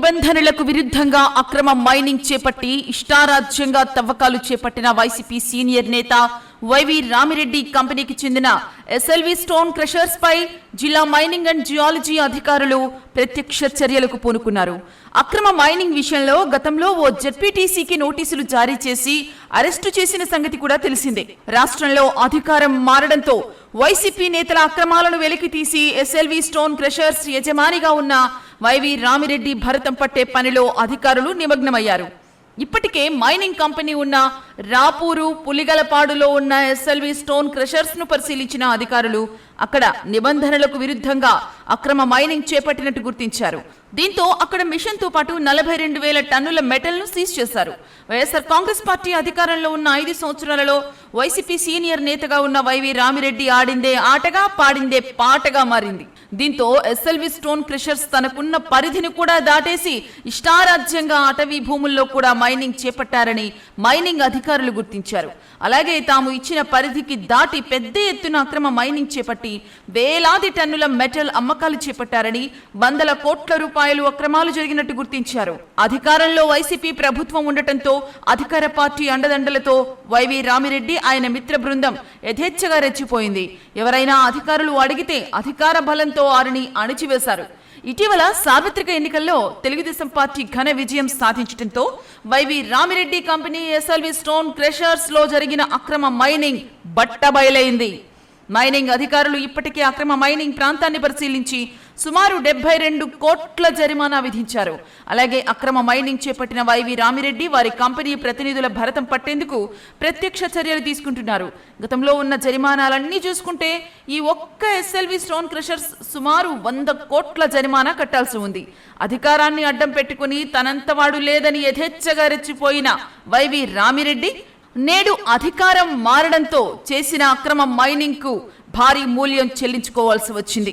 నిబంధనలకు విరుద్ధంగా అక్రమ మైనింగ్ చేపట్టి ఇష్టారాజ్యంగా తవ్వకాలు చేపట్టిన వైసీపీ సీనియర్ నేత వైవి రామిరెడ్డి కంపెనీకి చెందిన ఎస్ఎల్వి స్టోన్ క్రషర్స్ పై జిల్లా మైనింగ్ అండ్ జియాలజీ అధికారులు ప్రత్యక్ష చర్యలకు పూనుకున్నారు. అక్రమ మైనింగ్ విషయంలో గతంలో ఓ జెడ్పీటీసీకి నోటీసులు జారీ చేసి అరెస్టు చేసిన సంగతి కూడా తెలిసిందే. రాష్ట్రంలో అధికారం మారడంతో వైసీపీ నేతల అక్రమాలను వెలికి తీసి ఎస్ఎల్వి స్టోన్ క్రషర్స్ యజమానిగా ఉన్న వైవి రామిరెడ్డి భరతం పట్టే పనిలో అధికారులు నిమగ్నమయ్యారు. ఇప్పటికే మైనింగ్ కంపెనీ ఉన్న రాపూరు పులిగలపాడులో ఉన్న ఎస్ఎల్వి స్టోన్ క్రషర్స్ను పరిశీలించిన అధికారులు అక్కడ నిబంధనలకు విరుద్ధంగా అక్రమ మైనింగ్ చేపట్టినట్టు గుర్తించారు. దీంతో అక్కడ మిషన్తో పాటు నలభై రెండు వేల టన్నుల మెటల్ను సీజ్ చేశారు. వైఎస్ఆర్ కాంగ్రెస్ పార్టీ అధికారంలో ఉన్న ఐదు సంవత్సరాలలో వైసీపీ సీనియర్ నేతగా ఉన్న వైవి రామిరెడ్డి ఆడిందే ఆటగా పాడిందే పాటగా మారింది. దీంతో ఎస్ఎల్వి స్టోన్ క్రషర్స్ తనకున్న పరిధిని కూడా దాటేసి ఇష్టారాజ్యంగా అటవీ భూముల్లో కూడా మైనింగ్ చేపట్టారని మైనింగ్ అధికారులు గుర్తించారు. అలాగే తాము ఇచ్చిన పరిధికి దాటి పెద్ద ఎత్తున అక్రమ మైనింగ్ చేపట్టి వేలాది టన్నుల మెటల్ అమ్మకాలు చేపట్టారని వందల కోట్ల రూపాయలు అక్రమాలు జరిగినట్టు గుర్తించారు. అధికారంలో వైసీపీ ప్రభుత్వం ఉండటంతో అధికార పార్టీ అండదండలతో వైవి రామిరెడ్డి ఆయన మిత్ర బృందం యథేచ్ఛగా రెచ్చిపోయింది. ఎవరైనా అధికారులు అడిగితే అధికార బలంతో వారిని అణిచివేశారు. ఇటీవల సార్వత్రిక ఎన్నికల్లో తెలుగుదేశం పార్టీ ఘన విజయం సాధించడంతో వైవి రామిరెడ్డి కంపెనీ ఎస్ఎల్వి స్టోన్ క్రెషర్స్లో జరిగిన అక్రమ మైనింగ్ బట్టబయలైంది. మైనింగ్ అధికారులు ఇప్పటికే అక్రమ మైనింగ్ ప్రాంతాన్ని పరిశీలించి సుమారు డెబ్బై రెండు కోట్ల జరిమానా విధించారు. అలాగే అక్రమ మైనింగ్ చేపట్టిన వైవి రామిరెడ్డి వారి కంపెనీ ప్రతినిధుల భరతం పట్టేందుకు ప్రత్యక్ష చర్యలు తీసుకుంటున్నారు. గతంలో ఉన్న జరిమానాలన్నీ చూసుకుంటే ఈ ఒక్క ఎస్ఎల్వి స్టోన్ క్రషర్స్ సుమారు వంద కోట్ల జరిమానా కట్టాల్సి ఉంది. అధికారాన్ని అడ్డం పెట్టుకుని తనంతవాడు లేదని యథేచ్ఛగా రెచ్చిపోయిన వైవి రామిరెడ్డి నేడు అధికారం మారడంతో చేసిన అక్రమ మైనింగ్కు భారీ మూల్యం చెల్లించుకోవాల్సి వచ్చింది.